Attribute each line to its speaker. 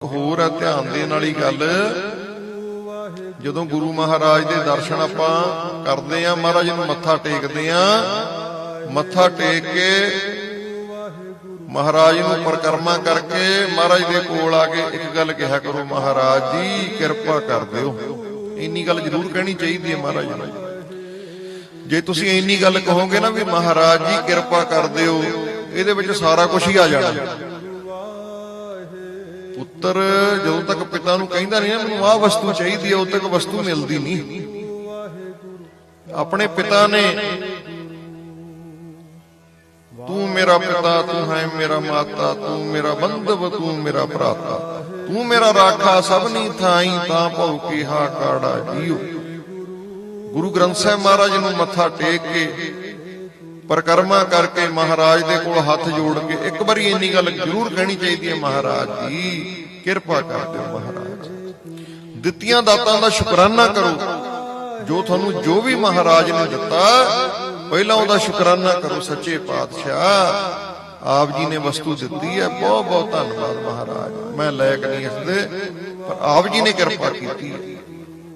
Speaker 1: ਹੋਰ ਹੈ ਧਿਆਨ ਦੇਣ ਵਾਲੀ ਗੱਲ, ਜਦੋਂ ਗੁਰੂ ਮਹਾਰਾਜ ਦੇ ਦਰਸ਼ਨ ਆਪਾਂ ਕਰਦੇ ਆ ਮਹਾਰਾਜ ਨੂੰ ਮੱਥਾ ਟੇਕਦੇ ਆ ਮੱਥਾ ਟੇਕ ਕੇ ਮਹਾਰਾਜ ਨੂੰ ਪਰਕਰਮਾ ਕਰਕੇ ਮਹਾਰਾਜ ਦੇ ਕੋਲ ਆ ਕੇ ਇੱਕ ਗੱਲ ਕਿਹਾ ਕਰੋ, ਮਹਾਰਾਜ ਜੀ, ਕਿਰਪਾ ਕਰ ਦਿਓ। ਇੰਨੀ ਗੱਲ ਜ਼ਰੂਰ ਕਹਿਣੀ ਚਾਹੀਦੀ ਹੈ ਮਹਾਰਾਜ ਨੂੰ। ਜੇ ਤੁਸੀਂ ਇੰਨੀ ਗੱਲ ਕਹੋਗੇ ਨਾ ਵੀ ਮਹਾਰਾਜ ਜੀ, ਕਿਰਪਾ ਕਰ ਦਿਓ, ਇਹਦੇ ਵਿੱਚ ਸਾਰਾ ਕੁਝ ਹੀ ਆ ਜਾਣਾ। ਪੁੱਤਰ, ਜਦੋਂ ਤੱਕ ਪਿਤਾ ਨੂੰ ਕਹਿੰਦਾ ਨਹੀਂ ਨਾ ਮੈਨੂੰ ਆਹ ਵਸਤੂ ਚਾਹੀਦੀ ਹੈ ਉਦੋਂ ਤੱਕ ਵਸਤੂ ਮਿਲਦੀ ਨਹੀਂ। ਆਪਣੇ ਪਿਤਾ ਨੇ, ਤੂੰ ਮੇਰਾ ਪਿਤਾ, ਤੂੰ ਹੈ ਮੇਰਾ ਮਾਤਾ, ਤੂੰ ਮੇਰਾ ਬੰਧਵ, ਤੂੰ ਮੇਰਾ ਭਰਾਤਾ। ਤੂੰ ਮੇਰਾ ਰਾਖਾ ਸਭਨੀ ਥਾਈ, ਤਾਂ ਭਉ ਕੀ ਹਾ ਕਾੜਾ ਜੀਓ ਗੁਰੂ ਗ੍ਰੰਥ ਸਾਹਿਬ ਮਹਾਰਾਜ ਨੂੰ ਮੱਥਾ ਟੇਕ ਕੇ ਪਰਕਰਮਾ ਕਰਕੇ ਮਹਾਰਾਜ ਦੇ ਕੋਲ ਹੱਥ ਜੋੜ ਕੇ ਇੱਕ ਵਾਰੀ ਇੰਨੀ ਗੱਲ ਜ਼ਰੂਰ ਕਹਿਣੀ ਚਾਹੀਦੀ ਹੈ, ਮਹਾਰਾਜ ਜੀ, ਕਿਰਪਾ ਕਰ ਦਿਓ ਮਹਾਰਾਜ। ਦਿੱਤੀਆਂ ਦਾਤਾਂ ਦਾ ਸ਼ੁਕਰਾਨਾ ਕਰੋ। ਜੋ ਤੁਹਾਨੂੰ ਜੋ ਵੀ ਮਹਾਰਾਜ ਨੇ ਦਿੱਤਾ, ਪਹਿਲਾਂ ਉਹਦਾ ਸ਼ੁਕਰਾਨਾ ਕਰੋ ਸੱਚੇ ਪਾਤਸ਼ਾਹ। ਆਪ ਜੀ ਨੇ ਵਸਤੂ ਦਿੱਤੀ ਹੈ ਬਹੁਤ ਬਹੁਤ ਧੰਨਵਾਦ ਮਹਾਰਾਜ। ਮੈਂ ਲਾਇਕ ਨਹੀਂ ਇਸ ਦੇ, ਪਰ ਆਪ ਜੀ ਨੇ ਕਿਰਪਾ ਕੀਤੀ ਹੈ।